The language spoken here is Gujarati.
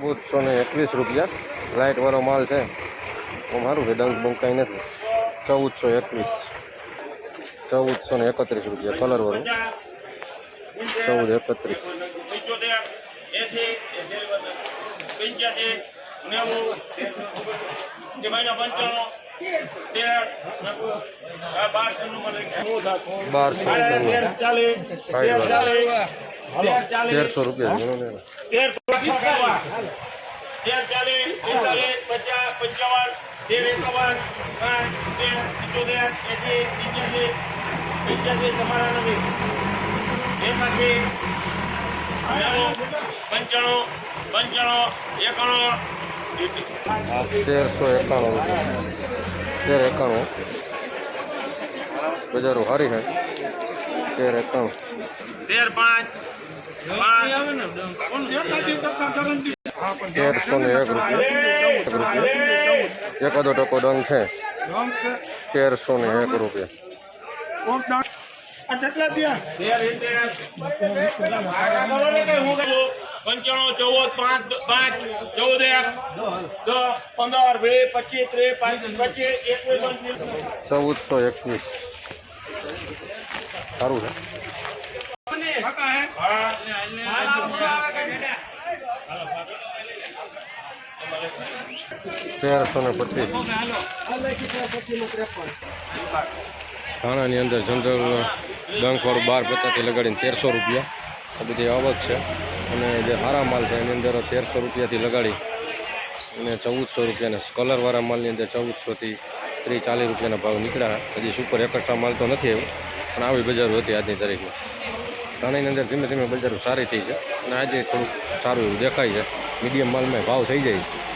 ચૌદસો ને એકવીસ રૂપિયા. લાઇટવાળો માલ છે. મારું છે ડંક કાંઈ નથી. ચૌદસો એકવીસ. ચૌદસો ને એકત્રીસ રૂપિયા કલર વાળું. ચૌદ એકત્રીસ. બારસો તેરસો રૂપિયા. તેર તેર ચાલીસ પિસ્તાલીસ પચાસ પંચાવન તેર એકાવન સાઠ તેર પંચોતેર એસી પંચ્યાસી પંચ્યાસી તમારા નથી એકાસી પંચાણું પંચાણું એકાણું. તેરસો એકાણું. તેર એકાણું. બજારો હારી હે તેર એકાણું. તેર પાંચ. તેરસો ને એક રૂપિયા એક રૂપિયા એકાદો ટકો ડંગ છે તેરસો ને એક રૂપિયા તેર ઇત્તેર. બોલો ને કઈ હું કરું? પંચાણું ચૌદ પાંચ પાંચ ચૌદ એક દસ પંદર વીસ પચીસ ત્રીસ પાંત્રીસ પચીસ એકવીસ પચીસ ચૌદસો એકવીસ સારું છે તેરસો ને પચીસ. ધાણાની અંદર જનરલ ડંખવાળું બાર પચાસથી લગાડીને તેરસો રૂપિયા. આ બધી આવક છે. અને જે સારા માલ છે, એની અંદર તેરસો રૂપિયાથી લગાડી અને ચૌદસો રૂપિયાના કલરવાળા માલની અંદર ચૌદસોથી ત્રીસ ચાલીસ રૂપિયાના ભાવ નીકળ્યા. હજી સુપર એકઠા માલ તો નથી આવ્યો, પણ આવી બજારો હતી આજની તારીખમાં. ધાણાની અંદર ધીમે ધીમે બજારો સારી થઈ છે. અને આજે થોડુંક સારું એવું દેખાય છે. મીડિયમ માલમાં ભાવ થઈ જાય